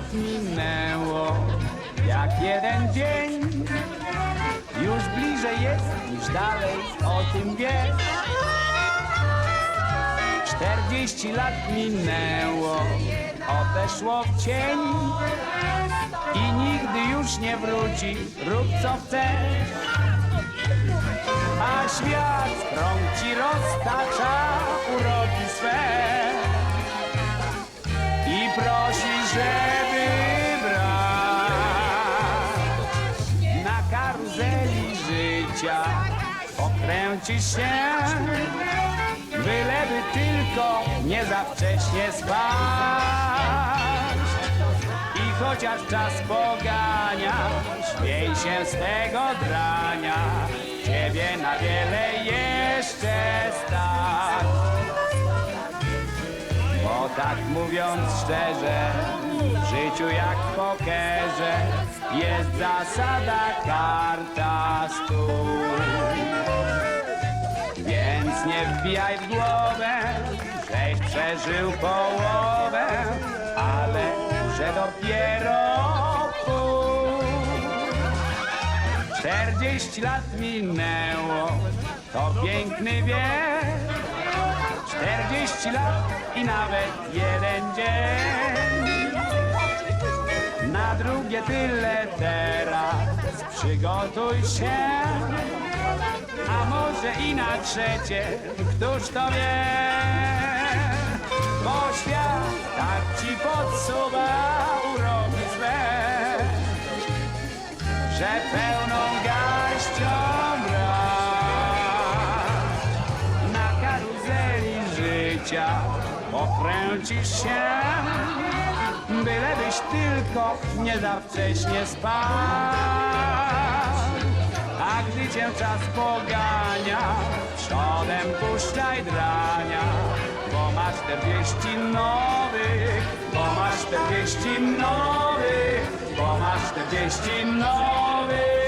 Lat minęło, jak jeden dzień. Już bliżej jest niż dalej, o tym wiesz. Czterdzieści lat minęło, odeszło w cień i nigdy już nie wróci, rób co chcesz. A świat krąg ci roztacza uroki swe i prosi, żeby pokręcisz się, byleby tylko nie za wcześnie spać. I chociaż czas pogania, śmiej się z tego drania, ciebie na wiele jeszcze stać. Bo tak mówiąc szczerze, w życiu jak w pokerze jest zasada karta stół. Nie wbijaj w głowę, żeś przeżył połowę, ale że dopiero pół. Czterdzieści lat minęło, to piękny wiek. Czterdzieści lat i nawet jeden dzień. Na drugie tyle teraz przygotuj się, a może i na trzecie, któż to wie? Bo świat tak ci podsuwa uroki swe, że pełną garścią brak na karuzeli życia pokręcisz się, bylebyś tylko nie za wcześnie spał. A gdy cię czas pogania, przodem puszczaj drania, bo masz czterdzieści nowych, bo masz czterdzieści nowych, bo masz czterdzieści nowych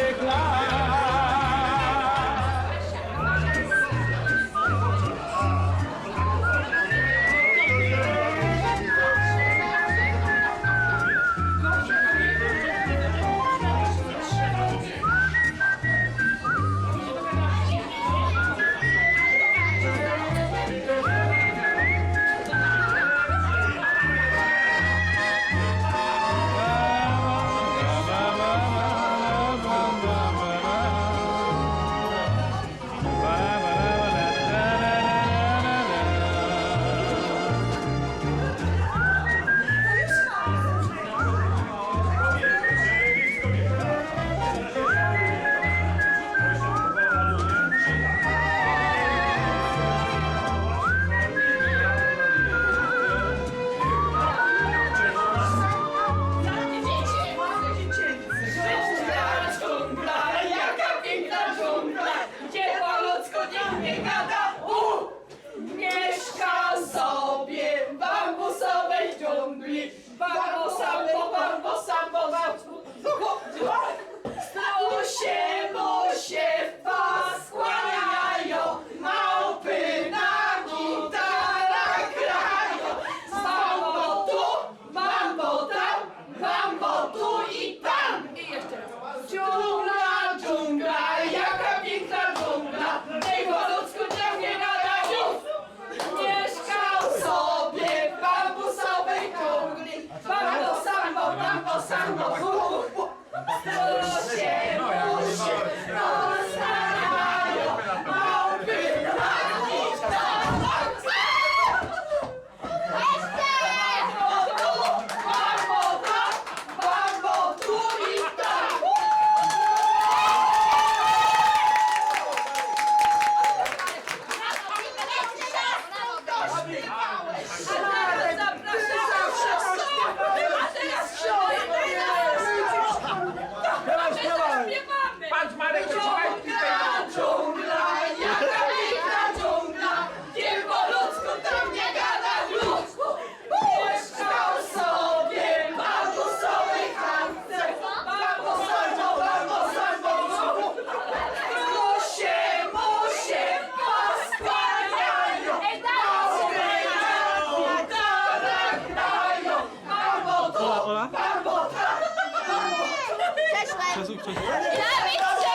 계속저 기.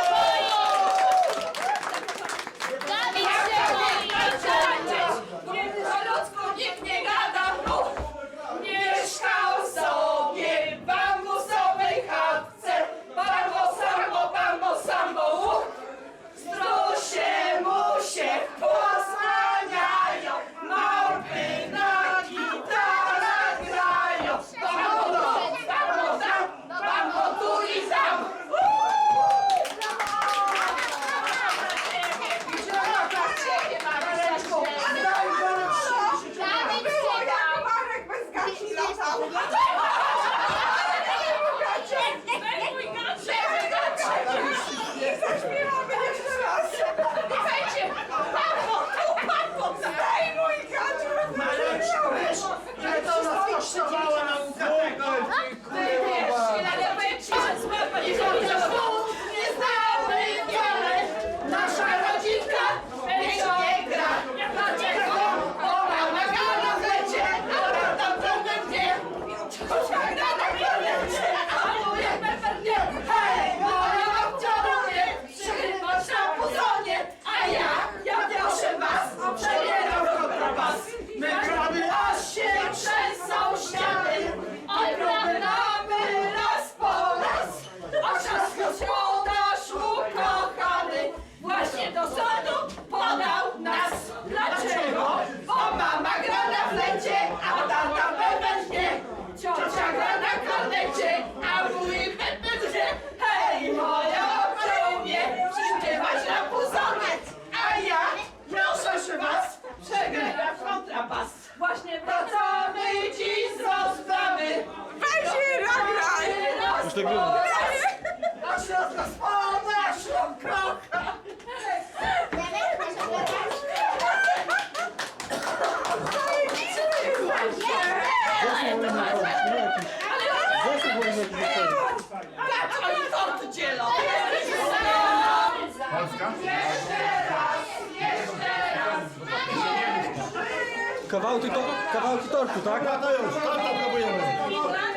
kawałki, to, kawałki tortu, tak? Dobra, to już, tam próbujemy.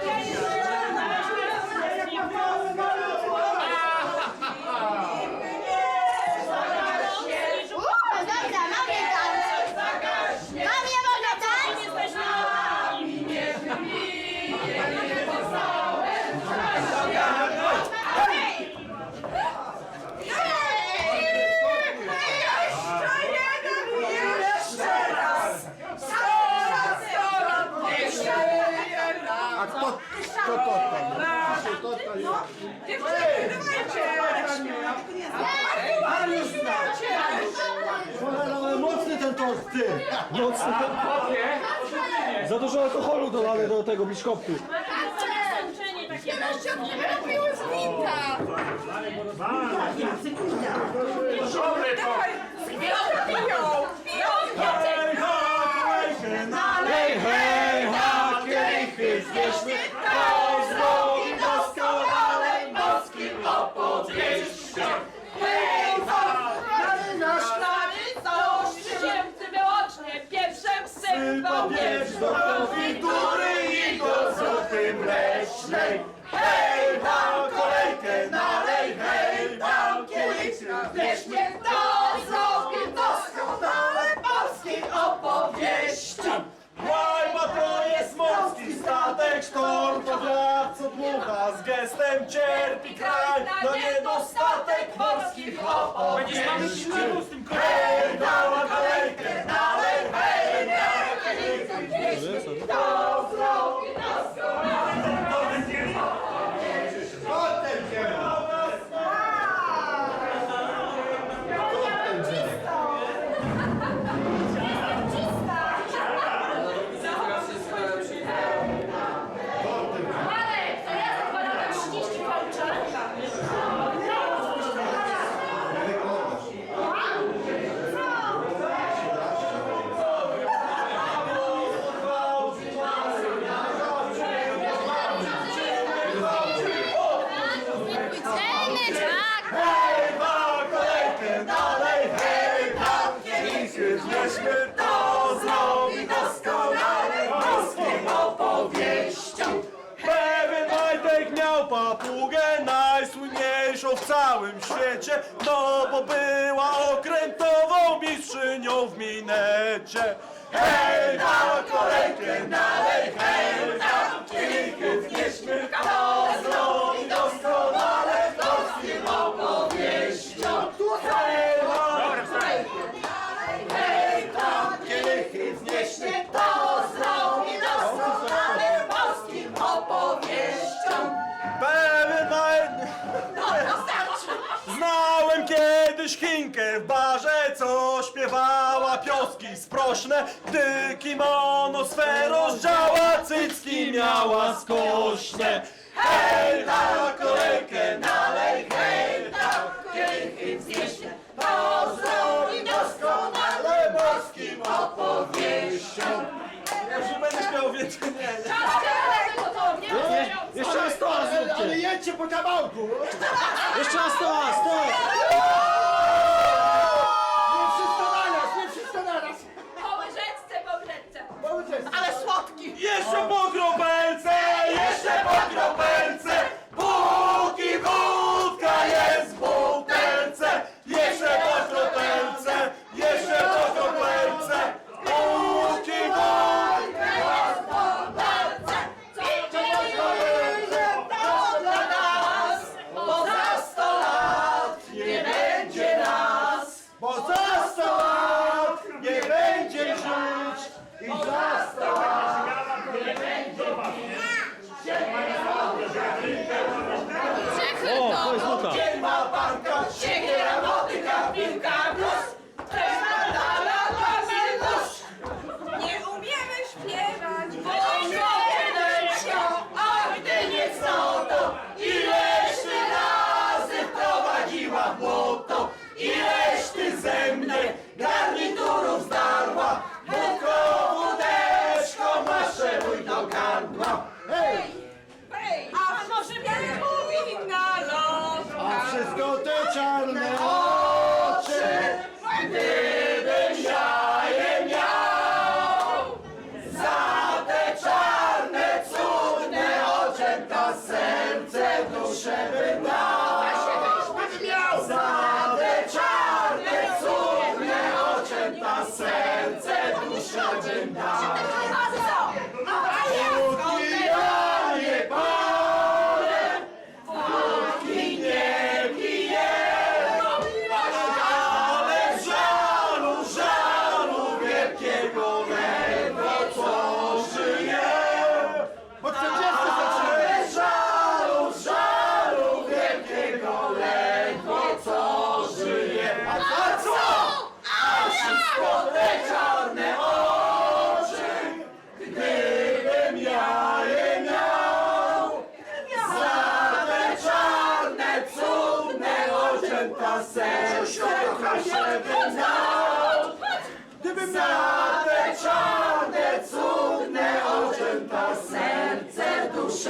to ty! Mocno Za dużo alkoholu dolane do tego biszkoptu. Sączenie takie Robiły z winda! Dobry to! Gwiazda piją! Piją! Hej, hej, hej, hej, hej, hej, zrobi doskonale, boskim opodjeździe. Ty papież do konfitury i do zupy mlecznej. Hej, tam kolejkę nalej, hej, tam kielich Wiesz mnie to zrobił doskonale polskiej opowieści. Łaj, bo to jest morski statek, sztorm to co dmucha, z gestem cierpi kraj no na niedostatek morskich opowieści. Będziesz mamy siłę. Hej, dała kolejkę nalej. 走。papugę najsłynniejszą w całym świecie, no bo była okrętową mistrzynią w minecie. Hej na kolejkę dalej, hej na kielichów nie śmiertelną. szkinkę w barze, co śpiewała pioski sprośne, gdy kimono swe rozdziała, cycki miała skośne. Hej, na kolejkę nalej, hej, na kolejkę wznieśle, pozdrowi doskonale morskim opowieściom. Ja już nie będę śmiał więcej, nie. Jeszcze raz to, Ale jedźcie po kawałku! Jeszcze raz to, stop! słodki! Jeszcze bo! é verdade.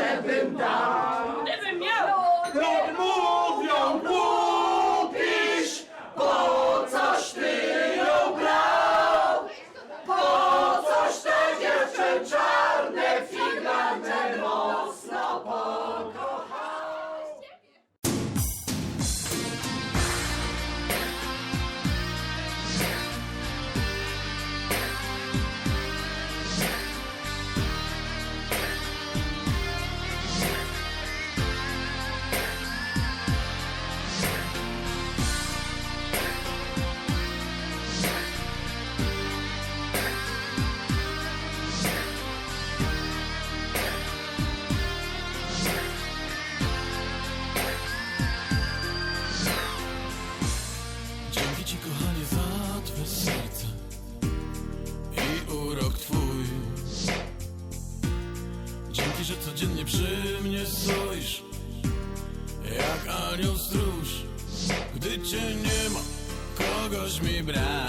duszę dał. Gdybym miał, to mówią kupisz, po coś ty ją brał, po coś tę dziewczęcia Panią stróż, gdy cię nie ma, kogoś mi brak.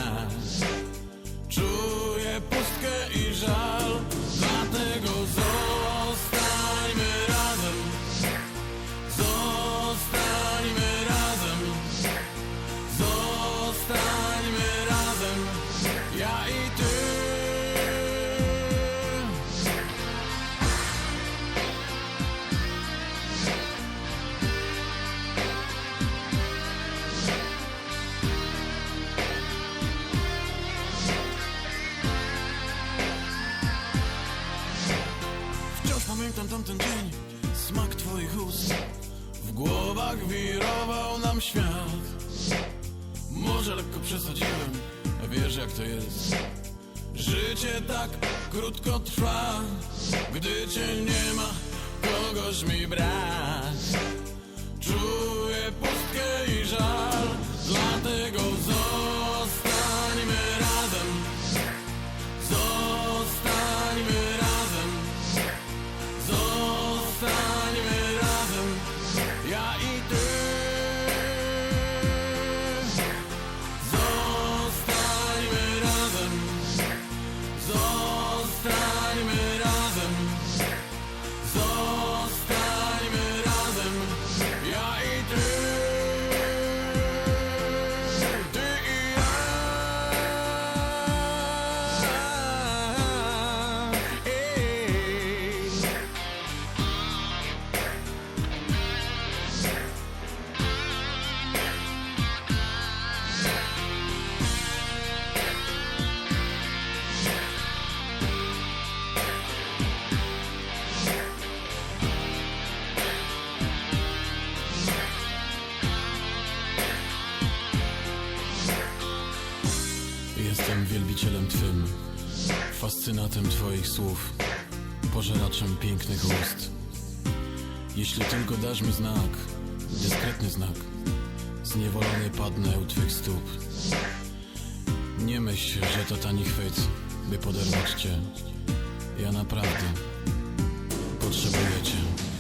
Krótko trwa. Gdy cię nie ma, kogoś mi brak magnatem Twoich słów, pożeraczem pięknych ust. Jeśli tylko dasz mi znak, dyskretny znak, zniewolony padnę u Twych stóp. Nie myśl, że to tani chwyt, by poderwać Cię. Ja naprawdę potrzebuję Cię.